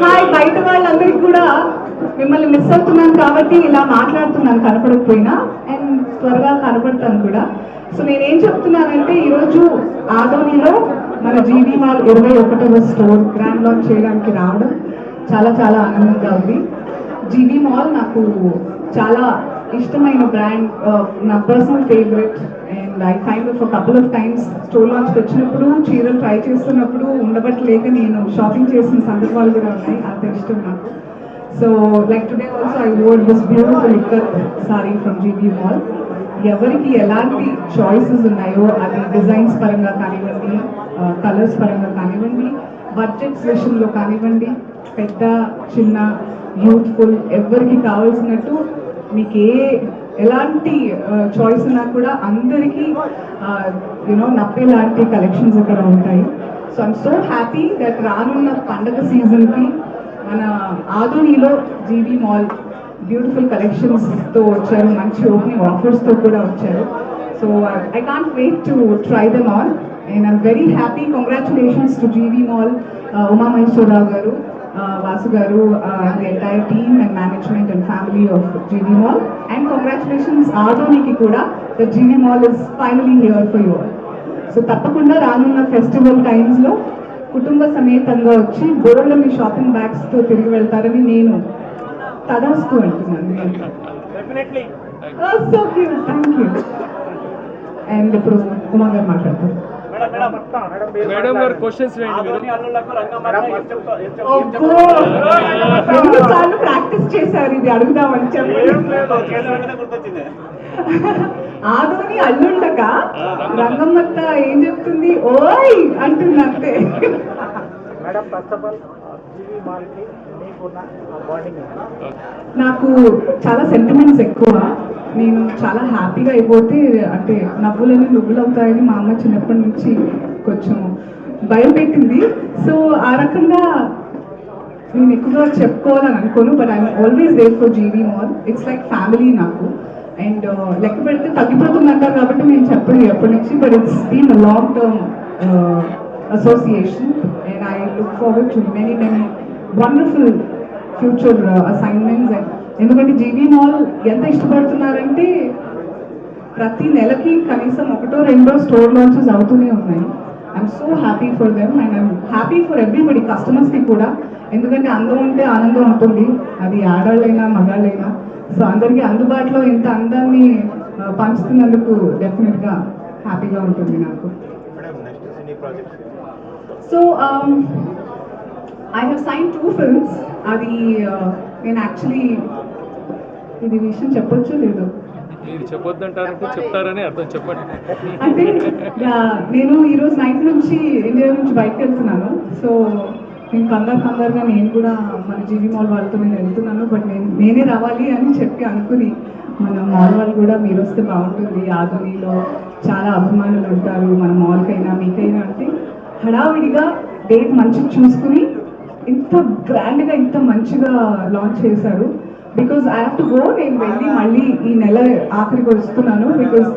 Hi బయట వాళ్ళందరికీ కూడా మిమ్మల్ని మిస్ అవుతున్నాను కాబట్టి ఇలా మాట్లాడుతున్నాను కనపడకపోయినా. అండ్ త్వరగా కనపడతాను కూడా. సో నేనేం చెప్తున్నానంటే ఈరోజు ఆదోనిలో మన జీవీ మాల్ ఇరవై ఒకటవ స్టోర్ గ్రాండ్ లాంచ్ చేయడానికి రావడం చాలా చాలా ఆనందంగా ఉంది. జీవీ మాల్ నాకు చాలా ఇష్టమైన బ్రాండ్ uh, నా personal favourite and I kind of couple of times store launch వచ్చినప్పుడు చీరలు ట్రై చేస్తున్నప్పుడు ఉండబట్టలేక నేను షాపింగ్ చేసిన సందర్భాలు కూడా ఉన్నాయి. అంత ఇష్టం నాకు. So like today also I wore this beautiful liquor sari from GB mall ఎవరికి ఎలాంటి చాయిసెస్ ఉన్నాయో అది డిజైన్స్ పరంగా కానివ్వండి uh, కలర్స్ పరంగా కానివ్వండి బడ్జెట్స్ విషయంలో కానివ్వండి పెద్ద చిన్న యూత్ఫుల్ ఎవరికి కావాల్సినట్టు మీకు ఏ ఎలాంటి చాయిస్ ఉన్నా కూడా అందరికీ యూనో నప్పేలాంటి కలెక్షన్స్ అక్కడ ఉంటాయి. So I'm so happy that రానున్న పండగ సీజన్కి మన ఆధునిలో జీబీ మాల్ బ్యూటిఫుల్ కలెక్షన్స్తో వచ్చారు మంచి ఓపెనింగ్ ఆఫర్స్తో కూడా వచ్చారు. So I can't wait to try them all and I'm very happy congratulations to GV mall Uma Maheswararao గారు. వాసు గారు entire team and management and family of GV mall and congratulations ఆడోనికి కూడా the GV mall is finally here for your so తప్పకుండా రానున్న festival టైమ్స్లో కుటుంబ సమేతంగా వచ్చి గొర్రెలు మీ షాపింగ్ బ్యాగ్స్తో తిరిగి వెళ్తారని నేను తదాస్తూ అంటున్నాను సో థ్యాంక్ యూ అండ్ ఇప్పుడు కుమార్ గారు మాట్లాడతారు. మేడం గారు క్వశ్చన్స్! చెప్తా- ఎన్నిసార్లు ప్రాక్టీస్ చేశారు ఇది? అడుగుదామని గుర్తొచ్చింది. ఆదోని అల్లుండక రంగమ్మత్త ఏం చెప్తుంది? ఓయ్! అంటుంది అంతే. మేడం ఫస్ట్ ఆఫ్ ఆల్ నాకు చాలా సెంటిమెంట్స్ ఎక్కువ. నేను చాలా హ్యాపీగా అయిపోతే అంటే నవ్వులని నువ్వులు అవుతాయని మా అమ్మ చిన్నప్పటి నుంచి కొంచెం భయం పెట్టింది. సో ఆ రకంగా నేను ఎక్కువగా చెప్పుకోవాలని అనుకోను but I'm always there for GV mall it's like family నాకు. అండ్ uh, లెక్క పెడితే తగ్గిపోతుందంటారు కాబట్టి నేను చెప్పను ఎప్పటి నుంచి but it's been long term association and I look forward to many many wonderful future assignments and ఎందుకంటే జీవీ మాల్ ఎంత ఇష్టపడుతున్నారంటే ప్రతి నెలకి కనీసం ఒకటో రెండో స్టోర్ లాంచెస్ అవుతూనే ఉన్నాయి. I'm so happy for them and I'm happy for everybody కస్టమర్స్కి కూడా. ఎందుకంటే అందం ఉంటే ఆనందం ఉంటుంది. అది ఆడాళ్ళైనా మగాళ్ళైనా. సో అందరికీ అందుబాటులో ఇంత అందాన్ని పంచుతున్నందుకు డెఫినెట్గా హ్యాపీగా ఉంటుంది నాకు. So I have sign two films అది నేను యాక్చువల్లీ ఇది విషయం చెప్పొచ్చు లేదు? మీరు చెప్పొద్దంటారంటే చెప్తారని అర్థం చెప్పండి. అంటే నేను ఈరోజు నైట్ నుంచి ఇండియా నుంచి బయటకు వెళ్తున్నాను. సో నేను కంగారు కంగారుగా నేను కూడా మన జీవీ మాల్ వాళ్ళతో నేను వెళ్తున్నాను. బట్ నేను నేనే రావాలి అని చెప్పి అనుకుని మన మాల్ వాళ్ళు కూడా మీరు వస్తే బాగుంటుంది. ఆదోనిలో చాలా అభిమానులు ఉంటారు. మన మాల్కైనా మీకైనా అంటే హడావిడిగా డేట్ మంచిగా చూసుకుని ఇంత గ్రాండ్గా ఇంత మంచిగా లాంచ్ చేశారు. Because I have to go నేను వెళ్ళి మళ్ళీ ఈ నెల ఆఖరికి వస్తున్నాను బికాస్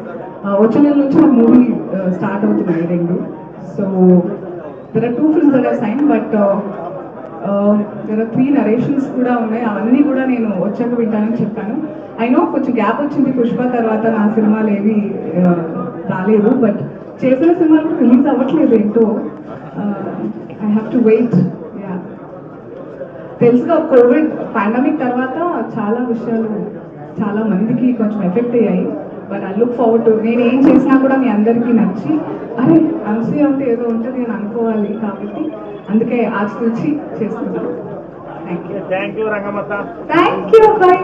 వచ్చే నెల నుంచి ఒక మూవీ స్టార్ట్ అవుతున్నాయి రెండు. So there are two films there are sign but there are three narrations కూడా ఉన్నాయి. అవన్నీ కూడా నేను వచ్చాక వింటానని చెప్పాను. అయినో కొంచెం గ్యాప్ వచ్చింది పుష్ప తర్వాత నా సినిమాలు ఏవి రాలేదు బట్ చేసిన సినిమాలు రిలీజ్ అవ్వట్లేదు ఏంటో ఐ హ్యావ్ టు వెయిట్ తెలుసుగా కోవిడ్ పాండమిక్ తర్వాత చాలా విషయాలు చాలా మందికి కొంచెం ఎఫెక్ట్ అయ్యాయి. But I look forward to నేను ఏం చేసినా కూడా మీ అందరికీ నచ్చి అరే అనసూయ అంటే ఏదో ఉంటుంది నేను అనుకోవాలి కాబట్టి అందుకే ఆచితూచి చేస్తున్నాను. Thank you thank you Rangamatta. Thank you bye